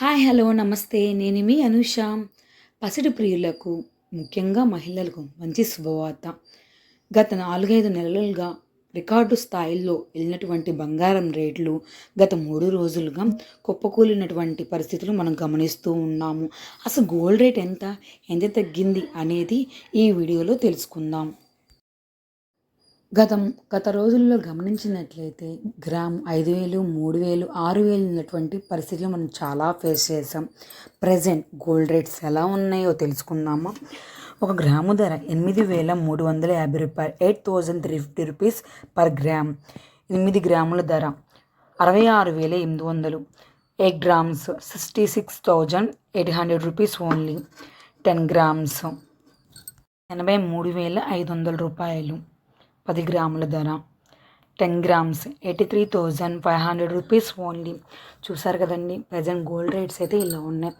Hi hello నమస్తే. నేను మీ అనుష. పసిడి ప్రియులకు ముఖ్యంగా మహిళలకు మంచి శుభవార్త. గత నాలుగైదు నెలలుగా రికార్డు స్థాయిల్లో వెళ్ళినటువంటి బంగారం రేట్లు గత మూడు రోజులుగా కుప్పకూలినటువంటి పరిస్థితులు మనం గమనిస్తూ ఉన్నాము. అసలు గోల్డ్ రేట్ ఎంత? ఎంత తగ్గింది? అనేది ఈ వీడియోలో తెలుసుకుందాం. గతం గత రోజుల్లో గమనించినట్లయితే గ్రామ్ ఐదు వేలు మూడు వేలు ఆరు వేలు ఉన్నటువంటి పరిస్థితులు మనం చాలా ఫేస్ చేసాం ప్రజెంట్ గోల్డ్ రేట్స్ ఎలా ఉన్నాయో తెలుసుకుందామా? ఒక గ్రాము ధర ఎనిమిది వేల మూడు వందల యాభై రూపాయలు eight thousand three fifty rupees per gram ఎనిమిది గ్రాముల ధర అరవై ఆరు వేల ఎనిమిది వందలు. Eight grams sixty six thousand eight hundred rupees only ten grams ఎనభై మూడు వేల ఐదు వందల రూపాయలు. పది గ్రాముల ధర. Ten grams eighty three thousand five hundred rupees only. చూసారు కదండి ప్రజెంట్ గోల్డ్ రేట్స్ అయితే ఇలా ఉన్నాయి.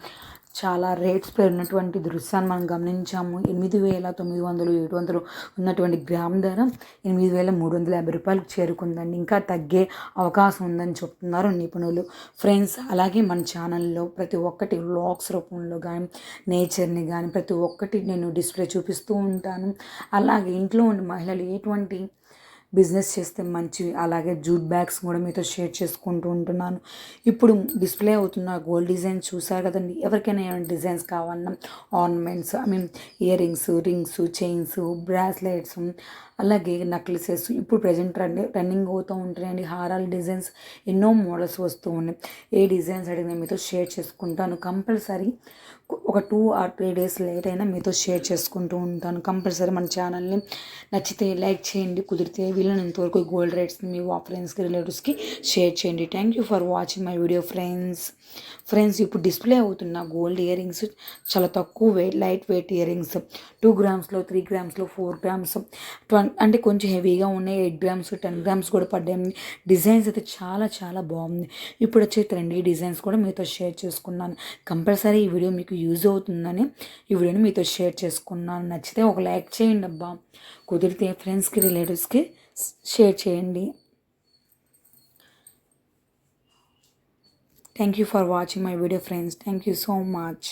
చాలా రేట్స్ పెరిగినటువంటి దృశ్యాన్ని మనం గమనించాము. ఎనిమిది వేల తొమ్మిది వందలు ఏడు వందలు ఉన్నటువంటి గ్రామ్ ధర ఎనిమిది వేల మూడు వందల యాభై రూపాయలకు చేరుకుందండి. ఇంకా తగ్గే అవకాశం ఉందని చెప్తున్నారు నిపుణులు. ఫ్రెండ్స్ అలాగే మన ఛానల్లో ప్రతి ఒక్కటి వ్లాగ్స్ రూపంలో కానీ నేచర్ని కానీ ప్రతి ఒక్కటి నేను డిస్ప్లే చూపిస్తూ ఉంటాను. అలాగే ఇంట్లో ఉండే మహిళలు ఎటువంటి బిజినెస్ చేస్తే మంచివి. అలాగే జూట్ బ్యాగ్స్ కూడా మీతో షేర్ చేసుకుంటూ ఉంటున్నాను. ఇప్పుడు డిస్ప్లే అవుతున్న గోల్డ్ డిజైన్ చూసారు కదండి. ఎవరికైనా ఏమైనా డిజైన్స్ కావాలన్నా ornaments I mean ear rings rings chains bracelets అలాగే నక్లెసెస్ ఇప్పుడు ప్రజెంట్ రన్నింగ్ రన్నింగ్ అవుతూ ఉంటున్నాయండి. హారాల డిజైన్స్ ఎన్నో మోడల్స్ వస్తూ ఉన్నాయి. ఏ డిజైన్స్ అడిగినా మీతో షేర్ చేసుకుంటాను. కంపల్సరీ ఒక two or three days late అయినా మీతో షేర్ చేసుకుంటూ ఉంటాను. కంపల్సరీ మన ఛానల్ని నచ్చితే లైక్ చేయండి కుదిరితే వీళ్ళనంతవరకు గోల్డ్ రేట్స్ని మీ ఫ్రెండ్స్కి రిలేటివ్స్కి షేర్ చేయండి. Thank you for watching my video friends friends ఇప్పుడు డిస్ప్లే అవుతున్న గోల్డ్ ఇయర్ రింగ్స్ చాలా తక్కువ weight light weight earrings two గ్రామ్స్లో three గ్రామ్స్లో ఫోర్ గ్రామ్స్ ట్వం అంటే కొంచెం హెవీగా ఉన్నాయి. ఎయిట్ గ్రామ్స్ టెన్ గ్రామ్స్ కూడా పడ్డాయి. డిజైన్స్ అయితే చాలా చాలా బాగుంది. ఇప్పుడు వచ్చే ట్రెండీ డిజైన్స్ కూడా మీతో షేర్ చేసుకున్నాను. కంపల్సరీ ఈ వీడియో మీకు యూజ్ అవుతుందని ఈ వీడియోని మీతో షేర్ చేసుకున్నాను. నచ్చితే ఒక లైక్ చేయండి అబ్బా. కుదిరితే ఫ్రెండ్స్కి రిలేటివ్స్కి షేర్ చేయండి. Thank you for watching my video friends thank you so much